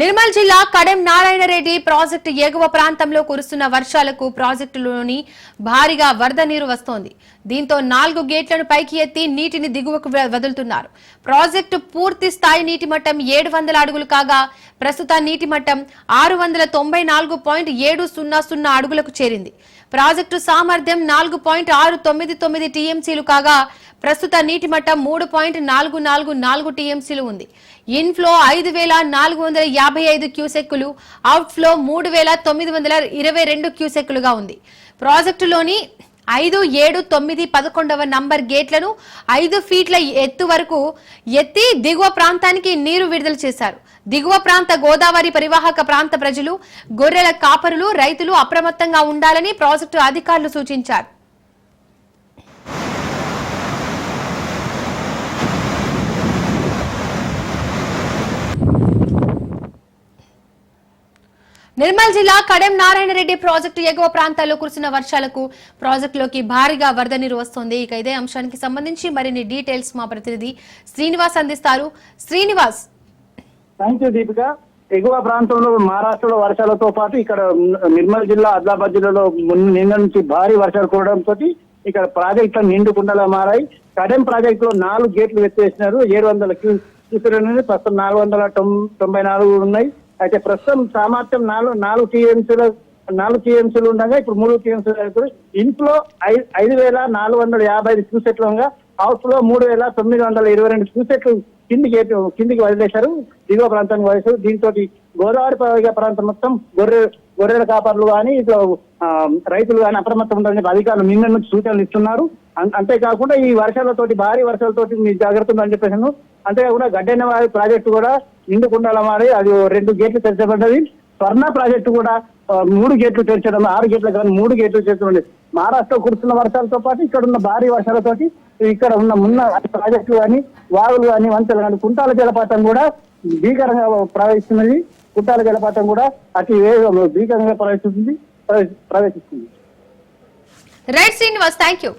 నిర్మల్ జిల్లా కడెం నారాయణరెడ్డి ప్రాజెక్టు ఎగువ ప్రాంతంలో కురుస్తున్న వర్షాలకు ప్రాజెక్టులోని భారీగా వరద నీరు వస్తోంది. దీంతో నాలుగు గేట్లను పైకి ఎత్తి నీటిని దిగువకు వదులుతున్నారు. ప్రాజెక్టు పూర్తి స్థాయి నీటి మట్టం ఏడు వందల అడుగులు కాగా ప్రస్తుత నీటి మట్టం ఆరు వందల తొంభై నాలుగు పాయింట్ ఏడు సున్నా సున్నా అడుగులకు చేరింది. ప్రాజెక్టు సామర్థ్యం నాలుగు పాయింట్ ఆరు తొమ్మిది తొమ్మిది టీఎంసీలు కాగా ప్రస్తుత నీటి మట్టం మూడు పాయింట్ నాలుగు నాలుగు నాలుగు టీఎంసీలు ఉంది. ఇన్ఫ్లో ఐదు వేల నాలుగు వందల యాభై ఐదు క్యూసెక్కులు అవుట్ఫ్లో మూడు వేల తొమ్మిది వందల ఇరవై రెండు క్యూసెక్కులుగా ఉంది. ప్రాజెక్టులోని ఐదు ఏడు తొమ్మిది పదకొండవ నంబర్ గేట్లను ఐదు ఫీట్ల ఎత్తు వరకు ఎత్తి దిగువ ప్రాంతానికి నీరు విడుదల చేశారు. దిగువ ప్రాంత గోదావరి పరివాహక ప్రాంత ప్రజలు గొర్రెల కాపరులు రైతులు అప్రమత్తంగా ఉండాలని ప్రాజెక్టు అధికారులు సూచించారు. నిర్మల్ జిల్లా కడెం నారాయణరెడ్డి ప్రాజెక్టు ఎగువ ప్రాంతాల్లో కురిసిన వర్షాలకు ప్రాజెక్టులోకి భారీగా వరద నీరు వస్తోంది. ఇక ఇదే అంశానికి సంబంధించి మరిన్ని డీటెయిల్స్ మా ప్రతినిధి శ్రీనివాస్ అందిస్తారు. శ్రీనివాస్. థ్యాంక్ యూ దీపిక ఎగువ ప్రాంతంలో మహారాష్ట్రలో వర్షాలతో పాటు ఇక్కడ నిర్మల్ జిల్లా ఆదిలాబాద్ జిల్లాలో నిన్న నుంచి భారీ వర్షాలు కురడంతో ఇక్కడ ప్రాజెక్టులు నిండుకుండలా మారాయి. కడెం ప్రాజెక్టులో నాలుగు గేట్లు ఎత్తేసినారు. ఏడు వందల క్యూసెక్లు ఉన్నాయి ప్రస్తుతం నాలుగు వందల తొం- తొంభై నాలుగు ఉన్నాయి. అయితే ప్రస్తుతం సామర్థ్యం నాలుగు నాలుగు టీఎంసీల నాలుగు టీఎంసీలు ఉండగా ఇప్పుడు మూడు టీఎంసీలు ఇంట్లో ఐదు ఐదు వేల నాలుగు వందల యాభై ఐదు క్యూసెట్లుగా హౌస్లో మూడు వేల తొమ్మిది వందల ఇరవై రెండు క్యూసెట్లు కిందికి కిందికి వదిలేశారు. దిగువ ప్రాంతానికి వదిలేశారు దీంతో గోదావరి పరివాహక ప్రాంతం మొత్తం గొర్రె గొర్రెల కాపర్లు కానీ ఇట్లా రైతులు కానీ అప్రమత్తం ఉండాలని అధికారులు నిన్న నుంచి సూచనలు ఇస్తున్నారు. అంతేకాకుండా ఈ వర్షాలతోటి భారీ వర్షాలతోటి మీ జాగ్రత్త ఉందని చెప్పేసాను అంతేకాకుండా గడ్డెన్న వారి ప్రాజెక్టు కూడా నిండుకుండాల మారి అది రెండు గేట్లు తెరచబడ్డది. స్వర్ణ ప్రాజెక్టు కూడా మూడు గేట్లు తెరచడం ఆరు గేట్ల కానీ మూడు గేట్లు తెరచడం మహారాష్ట్ర కురుస్తున్న వర్షాలతో పాటు ఇక్కడ ఉన్న భారీ వర్షాలతోటి ఇక్కడ ఉన్న ఉన్న ప్రాజెక్టులు కానీ వాగులు కానీ వంతెలు కానీ కుంటాల జలపాతం కూడా భీకరంగా ప్రవేశిస్తున్నది కుంటాల జలపాతం కూడా అతి వేగంలో భీకరంగా ప్రవేశిస్తుంది ప్రవేశిస్తుంది. Right Srinivas thank you